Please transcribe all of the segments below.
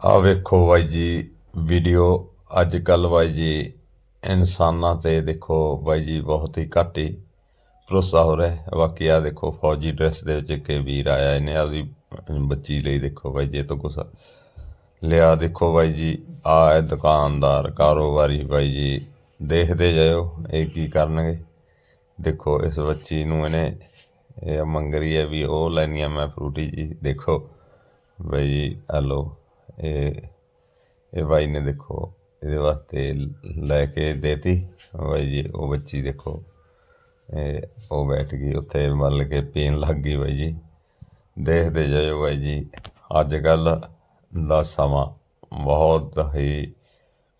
ਆ ਵੇਖੋ ਬਾਈ ਜੀ ਵੀਡੀਓ ਅੱਜ ਕੱਲ ਬਾਈ ਜੀ, ਇਨਸਾਨਾਂ ਤੇ ਦੇਖੋ ਬਾਈ ਜੀ ਬਹੁਤ ਹੀ ਘੱਟ ਹੀ ਭਰੋਸਾ ਹੋ ਰਿਹਾ ਬਾਕੀ ਆ ਦੇਖੋ ਫੌਜੀ ਡਰੈਸ ਦੇ ਵਿੱਚ ਇੱਕ ਵੀਰ ਆਇਆ, ਇਹਨੇ ਆਪਦੀ ਬੱਚੀ ਲਈ ਦੇਖੋ ਬਾਈ ਜੀ, ਇਹ ਤੋਂ ਕੁਛ ਲਿਆ। ਦੇਖੋ ਬਾਈ ਜੀ ਆ ਹੈ ਦੁਕਾਨਦਾਰ, ਕਾਰੋਬਾਰੀ ਬਾਈ ਜੀ, ਦੇਖਦੇ ਜਾਇਓ ਇਹ ਕੀ ਕਰਨਗੇ। ਦੇਖੋ ਇਸ ਬੱਚੀ ਨੂੰ ਇਹਨੇ ਇਹ ਮੰਗ ਰਹੀ ਹੈ ਵੀ ਉਹ ਲੈਣੀ ਆ ਮੈਂ ਫਰੂਟੀ ਜੀ, ਦੇਖੋ ਬਾਈ ਜੀ, ਹਲੋ। ਇਹ ਇਹ ਬਾਈ ਨੇ ਦੇਖੋ, ਇਹਦੇ ਵਾਸਤੇ ਲੈ ਕੇ ਦੇਤੀ। ਬਾਈ ਜੀ, ਉਹ ਬੱਚੀ ਦੇਖੋ, ਇਹ ਉਹ ਬੈਠ ਗਈ, ਉੱਥੇ ਮਤਲਬ ਕਿ ਪੀਣ ਲੱਗ ਗਈ ਬਾਈ ਜੀ। ਦੇਖਦੇ ਜਾਇਓ ਬਾਈ ਜੀ, ਅੱਜ ਕੱਲ ਦਾ ਸਮਾਂ ਬਹੁਤ ਹੀ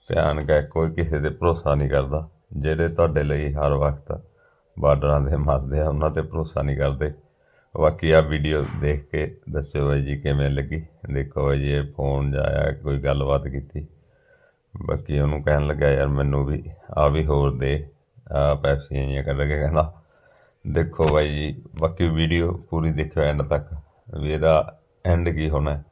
ਭਿਆਨਕ ਹੈ, ਕੋਈ ਕਿਸੇ ਤੇ ਭਰੋਸਾ ਨਹੀਂ ਕਰਦਾ। ਜਿਹੜੇ ਤੁਹਾਡੇ ਲਈ ਹਰ ਵਕਤ ਬਾਰਡਰਾਂ ਦੇ ਮਰਦੇ ਆ, ਉਹਨਾਂ ਤੇ ਭਰੋਸਾ ਨਹੀਂ ਕਰਦੇ। ਬਾਕੀ ਆ ਵੀਡੀਓ ਦੇਖ ਕੇ ਦੱਸਿਓ ਬਾਈ ਜੀ ਕਿਵੇਂ ਲੱਗੀ। ਦੇਖੋ ਬਾਈ ਜੀ, ਇਹ ਫੋਨ ਜਾਇਆ ਕੋਈ ਗੱਲਬਾਤ ਕੀਤੀ। ਬਾਕੀ ਉਹਨੂੰ ਕਹਿਣ ਲੱਗਾ ਯਾਰ ਮੈਨੂੰ ਵੀ ਆ ਵੀ ਹੋਰ ਦੇ ਆ ਪੈਪਸੀਆਂ ਜਿਹੀਆਂ ਕੱਢ ਕੇ ਕਹਿੰਦਾ। ਦੇਖੋ ਬਾਈ ਜੀ, ਬਾਕੀ ਵੀਡੀਓ ਪੂਰੀ ਦੇਖਿਓ ਐਂਡ ਤੱਕ, ਵੀ ਇਹਦਾ ਐਂਡ ਕੀ ਹੋਣਾ।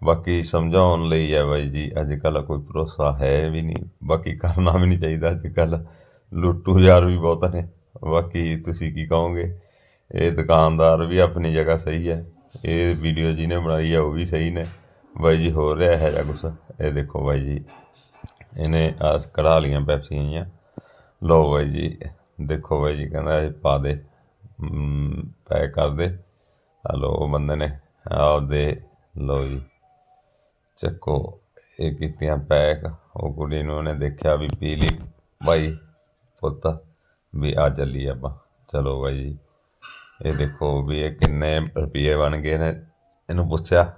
ਬਾਕੀ ਸਮਝਾਉਣ ਲਈ ਹੈ ਬਾਈ ਜੀ ਅੱਜ ਕੱਲ ਕੋਈ ਭਰੋਸਾ ਹੈ ਵੀ ਨਹੀਂ। ਬਾਕੀ ਕਰਨਾ ਵੀ ਨਹੀਂ ਚਾਹੀਦਾ ਅੱਜ ਕੱਲ ਲੁੱਟੂ ਯਾਰ ਵੀ ਬਹੁਤ ਨੇ। ਬਾਕੀ ਤੁਸੀਂ ਕੀ ਕਹੋਗੇ? ਇਹ ਦੁਕਾਨਦਾਰ ਵੀ ਆਪਣੀ ਜਗ੍ਹਾ ਸਹੀ ਹੈ। ਇਹ ਵੀਡੀਓ ਜਿਹਨੇ ਬਣਾਈ ਹੈ ਉਹ ਵੀ ਸਹੀ ਨੇ। ਬਾਈ ਜੀ ਹੋ ਰਿਹਾ ਹੈ ਜਾਂ ਕੁਛ? ਇਹ ਦੇਖੋ ਬਾਈ ਜੀ, ਇਹਨੇ ਆਸ ਕਢਾ ਲੀਆਂ ਪੈਪਸੀਆਂ ਜਿਹੀਆਂ ਲਓ ਬਾਈ ਜੀ, ਦੇਖੋ ਬਾਈ ਜੀ, ਕਹਿੰਦਾ ਇਹ ਪਾ ਦੇ। ਪੈਕ ਕਰ ਦੇ। ਹਲੋ ਉਹ ਬੰਦੇ ਨੇ ਆਪਦੇ ਲਓ ਜੀ। ਚੱਕੋ, ਇਹ ਕੀਤੀਆਂ ਪੈਕ। ਉਹ ਕੁੜੀ ਨੂੰ ਉਹਨੇ ਦੇਖਿਆ ਵੀ ਪੀ ਲਈ ਬਾਈ ਪੁੱਤ, ਵੀ ਆ ਚੱਲੀ ਆਪਾਂ। ਚਲੋ ਬਾਈ ਜੀ। ਇਹ ਦੇਖੋ ਵੀ ਇਹ ਕਿੰਨੇ ਰੁਪਏ ਬਣ ਗਏ ਨੇ। ਇਹਨੂੰ ਪੁੱਛਿਆ,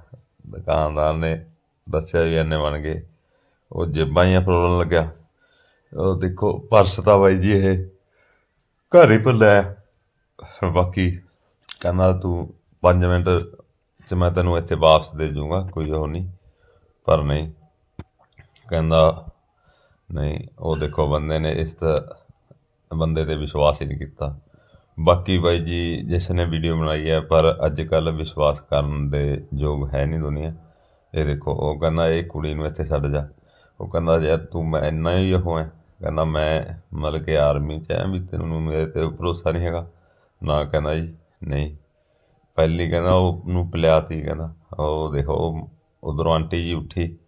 ਦੁਕਾਨਦਾਰ ਨੇ ਦੱਸਿਆ ਵੀ ਇੰਨੇ ਬਣ ਗਏ। ਉਹ ਜੇਬਾਂ ਹੀ ਫਰੋਲਣ ਲੱਗਿਆ। ਉਹ ਦੇਖੋ, ਪਰਸ ਤਾਂ ਬਾਈ ਜੀ ਇਹ ਘਰ ਹੀ ਭੁੱਲਿਆ। ਬਾਕੀ ਕਹਿੰਦਾ ਤੂੰ 5 ਮਿੰਟ ਚ ਮੈਂ ਤੈਨੂੰ ਇੱਥੇ ਵਾਪਸ ਦੇ ਜਾਊਂਗਾ ਕੋਈ ਉਹ ਨਹੀਂ। ਪਰ ਨਹੀਂ, ਕਹਿੰਦਾ ਨਹੀਂ, ਉਹ ਦੇਖੋ ਬੰਦੇ ਨੇ ਇਸ ਤ, ਬੰਦੇ ਤੇ ਵਿਸ਼ਵਾਸ ਹੀ ਨਹੀਂ ਕੀਤਾ। ਬਾਕੀ ਬਾਈ ਜੀ, ਜਿਸ ਨੇ ਵੀਡੀਓ ਬਣਾਈ ਹੈ, ਪਰ ਅੱਜ ਕੱਲ ਵਿਸ਼ਵਾਸ ਕਰਨ ਦੇ ਯੋਗ ਹੈ ਨਹੀਂ ਦੁਨੀਆ। ਇਹ ਦੇਖੋ, ਉਹ ਕਹਿੰਦਾ, ਇਹ ਕੁੜੀ ਨੂੰ ਇੱਥੇ ਛੱਡ ਜਾ। ਉਹ ਕਹਿੰਦਾ, ਯਾਰ ਤੂੰ ਮੈਂ ਇੰਨਾ ਹੀ ਉਹ ਹੈ। ਕਹਿੰਦਾ, ਮੈਂ ਮਤਲਬ ਕਿ ਆਰਮੀ ਚ ਆ ਵੀ ਤੈਨੂੰ ਮੇਰੇ ਤੇ ਭਰੋਸਾ ਨਹੀਂ ਹੈਗਾ। ਨਾ ਕਹਿੰਦਾ ਜੀ, ਨਹੀਂ। ਪਹਿਲੀ ਕਹਿੰਦਾ, ਉਹ ਨੂੰ ਪਿਲਾਤੀ ਕਹਿੰਦਾ। ਉਹ ਦੇਖੋ, ਉਹ ਉਧਰੋਂ ਆਂਟੀ ਜੀ ਉੱਠੀ।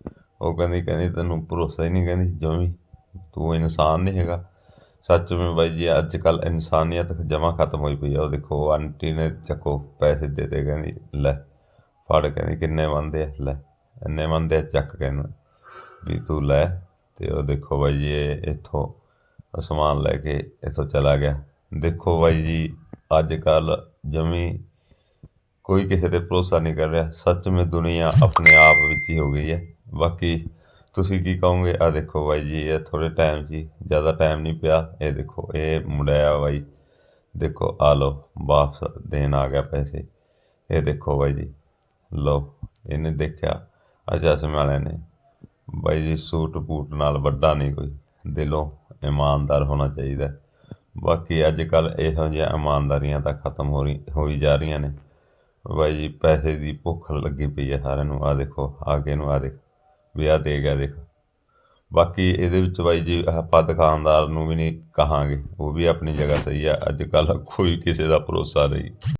ਉਹ ਕਹਿੰਦੀ ਕਹਿੰਦੀ ਤੈਨੂੰ ਭਰੋਸਾ ਹੀ ਨਹੀਂ, ਕਹਿੰਦੀ, ਜਮੀ। ਤੂੰ ਇਨਸਾਨ ਨਹੀਂ ਹੈਗਾ। ਸੱਚ ਵਿੱਚ ਬਾਈ ਜੀ ਅੱਜ ਕੱਲ ਇਨਸਾਨੀਅਤ ਜਮਾ ਖਤਮ ਹੋਈ ਪਈ ਆ। ਉਹ ਦੇਖੋ ਉਹ ਆਂਟੀ ਨੇ ਚੱਕੋ ਪੈਸੇ ਦੇ ਦੇ ਕਹਿੰਦੀ ਲੈ ਫੜ ਕਹਿੰਦੀ ਕਿੰਨੇ ਬੰਦੇ ਆ? ਲੈ ਇੰਨੇ ਬੰਦੇ ਆ, ਚੱਕ ਕਹਿੰਦਾ ਵੀ ਤੂੰ ਲੈ। ਤੇ ਉਹ ਦੇਖੋ ਬਾਈ ਜੀ ਇਹ ਇੱਥੋਂ ਸਮਾਨ ਲੈ ਕੇ ਇੱਥੋਂ ਚਲਾ ਗਿਆ। ਦੇਖੋ ਬਾਈ ਜੀ ਅੱਜ ਕੱਲ ਜਮੀ ਕੋਈ ਕਿਸੇ ਤੇ ਭਰੋਸਾ ਨਹੀਂ ਕਰ ਰਿਹਾ। ਸੱਚ ਵਿੱਚ ਦੁਨੀਆ ਆਪਣੇ ਆਪ ਵਿੱਚ ਹੀ ਹੋ ਗਈ ਹੈ। ਬਾਕੀ ਤੁਸੀਂ ਕੀ ਕਹੋਗੇ? ਆ ਦੇਖੋ ਬਾਈ ਜੀ, ਇਹ ਥੋੜੇ ਟਾਈਮ 'ਚ ਜ਼ਿਆਦਾ ਟਾਈਮ ਨਹੀਂ ਪਿਆ। ਇਹ ਦੇਖੋ, ਇਹ ਮੁੰਡਿਆ ਬਾਈ। ਦੇਖੋ ਆ ਲਓ, ਵਾਪਸ ਦੇਣ ਆ ਗਿਆ ਪੈਸੇ। ਇਹ ਦੇਖੋ ਬਾਈ ਜੀ, ਲਓ, ਇਹਨੇ ਦੇਖਿਆ, ਅੱਛਾ ਵਾਲਿਆਂ ਨੇ। ਬਾਈ ਜੀ, ਸੂਟ ਬੂਟ ਨਾਲ ਵੱਡਾ ਨਹੀਂ ਕੋਈ। ਦਿਲੋਂ ਇਮਾਨਦਾਰ ਹੋਣਾ ਚਾਹੀਦਾ। ਬਾਕੀ ਅੱਜ ਕੱਲ ਇਹੋ ਜਿਹੀਆਂ ਇਮਾਨਦਾਰੀਆਂ ਤਾਂ ਖਤਮ ਹੋ ਰਹੀ, ਹੋਈ ਜਾ ਰਹੀਆਂ ਨੇ। ਬਾਈ ਜੀ, ਪੈਸੇ ਦੀ ਭੁੱਖ ਲੱਗੀ ਪਈ ਹੈ ਸਾਰਿਆਂ ਨੂੰ। ਆ ਦੇਖੋ ਆ ਕੇ ਨੂੰ ਆ ਦੇਖੋ। ਵੀ ਆ ਦੇ ਗਿਆ ਦੇਖ। ਬਾਕੀ ਇਹਦੇ ਵਿੱਚ ਬਾਈ ਜੀ ਆਪਾਂ ਦੁਕਾਨਦਾਰ ਨੂੰ ਵੀ ਨਹੀਂ ਕਹਾਂਗੇ। ਉਹ ਵੀ ਆਪਣੀ ਜਗ੍ਹਾ ਸਹੀ ਆ। ਅੱਜ ਕੱਲ ਕੋਈ ਕਿਸੇ ਦਾ ਭਰੋਸਾ ਨਹੀਂ।